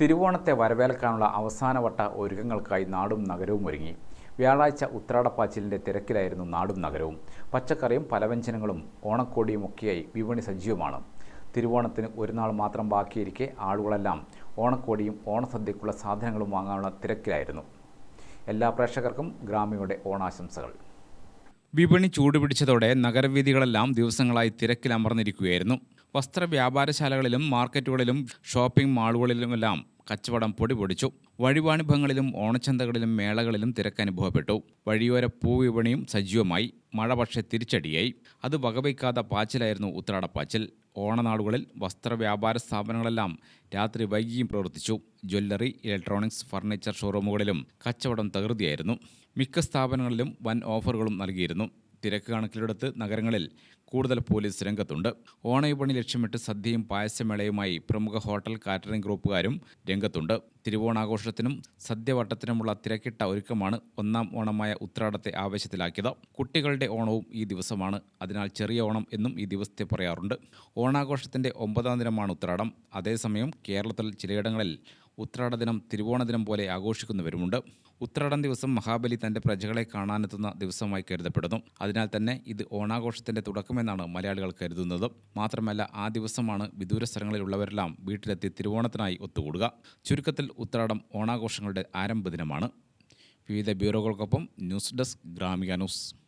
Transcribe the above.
തിരുവോണത്തെ വരവേൽക്കാനുള്ള അവസാനവട്ട ഒരുക്കങ്ങൾക്കായി നാടും നഗരവും ഒരുങ്ങി. വ്യാഴാഴ്ച ഉത്രാടപ്പാച്ചിലിന്റെ തിരക്കിലായിരുന്നു നാടും നഗരവും. പച്ചക്കറിയും പലവ്യഞ്ജനങ്ങളും ഓണക്കോടിയും ഒക്കെയായി വിപണി സജീവമാണ്. തിരുവോണത്തിന് ഒരു നാൾ മാത്രം ബാക്കിയിരിക്കെ ആളുകളെല്ലാം ഓണക്കോടിയും ഓണസദ്യക്കുള്ള സാധനങ്ങളും വാങ്ങാനുള്ള തിരക്കിലായിരുന്നു. എല്ലാ പ്രേക്ഷകർക്കും ഗ്രാമീണയുടെ ഓണാശംസകൾ. വിപണി ചൂടുപിടിച്ചതോടെ നഗരവീഥികളെല്ലാം ദിവസങ്ങളായി തിരക്കിലമർന്നിരിക്കുകയായിരുന്നു. വസ്ത്ര വ്യാപാരശാലകളിലും മാർക്കറ്റുകളിലും ഷോപ്പിംഗ് മാളുകളിലുമെല്ലാം കച്ചവടം പൊടിപൊടിച്ചു. വഴിവാണിഭങ്ങളിലും ഓണച്ചന്തകളിലും മേളകളിലും തിരക്കനുഭവപ്പെട്ടു വഴിയോര പൂവിപണിയും സജീവമായി. മഴ പക്ഷേ തിരിച്ചടിയായി. അത് വകവയ്ക്കാത്ത പാച്ചിലായിരുന്നു ഉത്രാടപ്പാച്ചിൽ. ഓണനാളുകളിൽ വസ്ത്ര വ്യാപാര സ്ഥാപനങ്ങളെല്ലാം രാത്രി വൈകിയും പ്രവർത്തിച്ചു. ജ്വല്ലറി ഇലക്ട്രോണിക്സ് ഫർണിച്ചർ ഷോറൂമുകളിലും കച്ചവടം തകൃതിയായിരുന്നു. മിക്ക സ്ഥാപനങ്ങളിലും വൻ ഓഫറുകളും നൽകിയിരുന്നു. തിരക്ക് കണക്കിലെടുത്ത് നഗരങ്ങളിൽ കൂടുതൽ പോലീസ് രംഗത്തുണ്ട്. ഓണവിപണി ലക്ഷ്യമിട്ട് സദ്യയും പായസമേളയുമായി പ്രമുഖ ഹോട്ടൽ കാറ്ററിംഗ് ഗ്രൂപ്പുകാരും രംഗത്തുണ്ട്. തിരുവോണാഘോഷത്തിനും സദ്യവട്ടത്തിനുമുള്ള തിരക്കിട്ട ഒരുക്കമാണ് ഒന്നാം ഓണമായ ഉത്രാടത്തെ ആവേശത്തിലാക്കിയത്. കുട്ടികളുടെ ഓണവും ഈ ദിവസമാണ്. അതിനാൽ ചെറിയ ഓണം എന്നും ഈ ദിവസത്തെ പറയാറുണ്ട്. ഓണാഘോഷത്തിന്റെ ഒമ്പതാം ദിനമാണ് ഉത്രാടം. അതേസമയം കേരളത്തിൽ ചിലയിടങ്ങളിൽ ഉത്രാട ദിനം തിരുവോണ ദിനം പോലെ ആഘോഷിക്കുന്നവരുമുണ്ട്. ഉത്രാടം ദിവസം മഹാബലി തന്റെ പ്രജകളെ കാണാനെത്തുന്ന ദിവസമായി കരുതപ്പെടുന്നു. അതിനാൽ തന്നെ ഇത് ഓണാഘോഷത്തിന്റെ തുടക്കമെന്നാണ് മലയാളികൾ കരുതുന്നത്. മാത്രമല്ല ആ ദിവസമാണ് വിദൂര സ്ഥലങ്ങളിലുള്ളവരെല്ലാം വീട്ടിലെത്തി തിരുവോണത്തിനായി ഒത്തുകൂടുക. ചുരുക്കത്തിൽ ഉത്രാടം ഓണാഘോഷങ്ങളുടെ ആരംഭ ദിനമാണ്. വിവിധ ബ്യൂറോകൾക്കൊപ്പം ന്യൂസ് ഡെസ്ക് ഗ്രാമിക ന്യൂസ്.